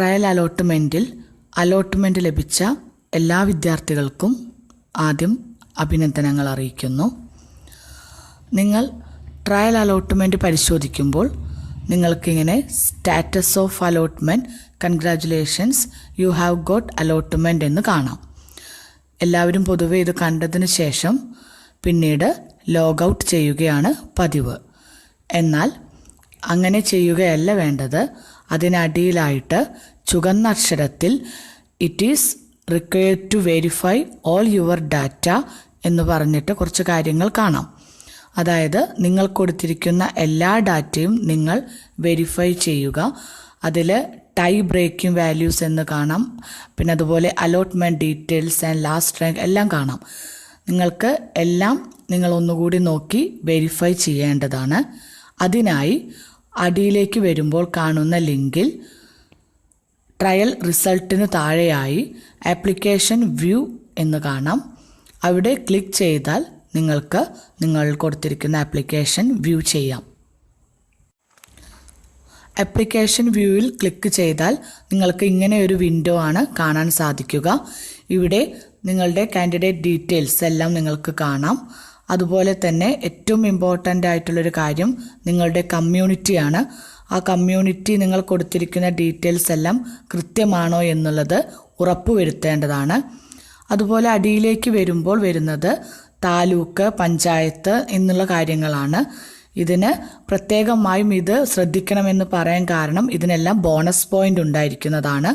Trial അലോട്ട്മെന്റിൽ allotment ലഭിച്ച എല്ലാ വിദ്യാർത്ഥികൾക്കും ആദ്യം അഭിനന്ദനങ്ങൾ അറിയിക്കുന്നു. നിങ്ങൾ ട്രയൽ അലോട്ട്മെന്റ് പരിശോധിക്കുമ്പോൾ നിങ്ങൾക്കിങ്ങനെ status of allotment congratulations you have got allotment എന്ന് കാണാം. എല്ലാവരും പൊതുവെ ഇത് കണ്ടതിന് ശേഷം പിന്നീട് ലോഗൌട്ട് ചെയ്യുകയാണ് പതിവ്. എന്നാൽ അങ്ങനെ ചെയ്യുകയല്ല വേണ്ടത്. അതിനടിയിലായിട്ട് ചുവന്ന അക്ഷരത്തിൽ it is required to verify all your data എന്ന് പറഞ്ഞിട്ട് കുറച്ച് കാര്യങ്ങൾ കാണാം. അതായത് നിങ്ങൾ കൊടുത്തിരിക്കുന്ന എല്ലാ ഡാറ്റയും നിങ്ങൾ വെരിഫൈ ചെയ്യുക. അതിൽ ടൈ ബ്രേക്കിംഗ് വാല്യൂസ് എന്ന് കാണാം. പിന്നെ അതുപോലെ allotment details and last rank എല്ലാം കാണാം. നിങ്ങൾക്ക് എല്ലാം നിങ്ങൾ ഒന്നുകൂടി നോക്കി വെരിഫൈ ചെയ്യേണ്ടതാണ്. അതിനായി അടിയിലേക്ക് വരുമ്പോൾ കാണുന്ന ലിങ്കിൽ ട്രയൽ റിസൾട്ടിന് താഴെയായി ആപ്ലിക്കേഷൻ വ്യൂ എന്ന് കാണാം. അവിടെ ക്ലിക്ക് ചെയ്താൽ നിങ്ങൾക്ക് നിങ്ങൾ കൊടുത്തിരിക്കുന്ന ആപ്ലിക്കേഷൻ വ്യൂ ചെയ്യാം. ആപ്ലിക്കേഷൻ വ്യൂവിൽ ക്ലിക്ക് ചെയ്താൽ നിങ്ങൾക്ക് ഇങ്ങനെ ഒരു വിൻഡോ ആണ് കാണാൻ സാധിക്കുക. ഇവിടെ നിങ്ങളുടെ കാൻഡിഡേറ്റ് ഡീറ്റെയിൽസ് എല്ലാം നിങ്ങൾക്ക് കാണാം. അതുപോലെ തന്നെ ഏറ്റവും ഇമ്പോർട്ടന്റ് ആയിട്ടുള്ളൊരു കാര്യം നിങ്ങളുടെ കമ്മ്യൂണിറ്റിയാണ് ആ കമ്മ്യൂണിറ്റി നിങ്ങൾ കൊടുത്തിരിക്കുന്ന ഡീറ്റെയിൽസ് എല്ലാം കൃത്യമാണോ എന്നുള്ളത് ഉറപ്പുവരുത്തേണ്ടതാണ്. അതുപോലെ അടിയിലേക്ക് വരുമ്പോൾ വരുന്നത് താലൂക്ക് പഞ്ചായത്ത് എന്നുള്ള കാര്യങ്ങളാണ്. ഇതിന് പ്രത്യേകമായും ഇത് ശ്രദ്ധിക്കണമെന്ന് പറയാൻ കാരണം ഇതിനെല്ലാം ബോണസ് പോയിന്റ് ഉണ്ടായിരിക്കുന്നതാണ്.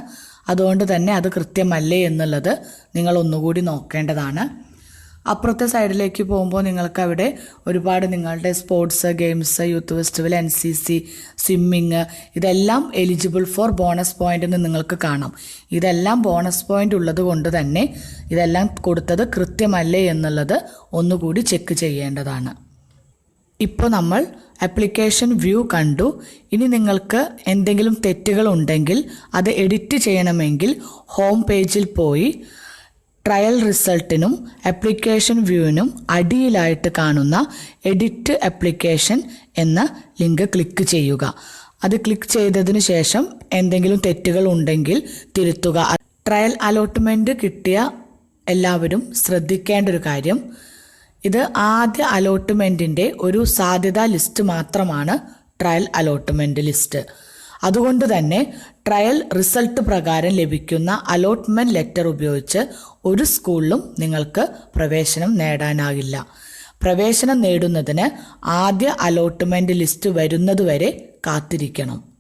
അതുകൊണ്ട് തന്നെ അത് കൃത്യമല്ലേ എന്നുള്ളത് നിങ്ങൾ ഒന്നുകൂടി നോക്കേണ്ടതാണ്. അപ്പുറത്തെ സൈഡിലേക്ക് പോകുമ്പോൾ നിങ്ങൾക്ക് അവിടെ ഒരുപാട് നിങ്ങളുടെ sports games youth festival N C C swimming ഇതെല്ലാം എലിജിബിൾ ഫോർ ബോണസ് പോയിന്റ് എന്ന് നിങ്ങൾക്ക് കാണാം. ഇതെല്ലാം ബോണസ് പോയിന്റ് ഉള്ളത് കൊണ്ട് തന്നെ ഇതെല്ലാം കൊടുത്തത് കൃത്യമല്ലേ എന്നുള്ളത് ഒന്നുകൂടി ചെക്ക് ചെയ്യേണ്ടതാണ്. ഇപ്പോൾ നമ്മൾ അപ്ലിക്കേഷൻ വ്യൂ കണ്ടു. ഇനി നിങ്ങൾക്ക് എന്തെങ്കിലും തെറ്റുകൾ ഉണ്ടെങ്കിൽ അത് എഡിറ്റ് ചെയ്യണമെങ്കിൽ ഹോം പേജിൽ പോയി ട്രയൽ റിസൾട്ടിനും അപ്ലിക്കേഷൻ വ്യൂവിനും അടിയിലായിട്ട് കാണുന്ന എഡിറ്റ് അപ്ലിക്കേഷൻ എന്ന ലിങ്ക് ക്ലിക്ക് ചെയ്യുക. അത് ക്ലിക്ക് ചെയ്തതിന് ശേഷം എന്തെങ്കിലും തെറ്റുകൾ ഉണ്ടെങ്കിൽ തിരുത്തുക. ട്രയൽ അലോട്ട്മെന്റ് കിട്ടിയ എല്ലാവരും ശ്രദ്ധിക്കേണ്ട ഒരു കാര്യം ഇത് ആദ്യ അലോട്ട്മെന്റിന്റെ ഒരു സാധ്യതാ ലിസ്റ്റ് മാത്രമാണ് ട്രയൽ അലോട്ട്മെന്റ് ലിസ്റ്റ് അതുകൊണ്ട് തന്നെ ട്രയൽ റിസൾട്ട് പ്രകാരം ലഭിക്കുന്ന അലോട്ട്മെന്റ് ലെറ്റർ ഉപയോഗിച്ച് ഒരു സ്കൂളിലും നിങ്ങൾക്ക് പ്രവേശനം നേടാനാകില്ല. പ്രവേശനം നേടുന്നതിന് ആദ്യ അലോട്ട്മെന്റ് ലിസ്റ്റ് വരുന്നതുവരെ കാത്തിരിക്കണം.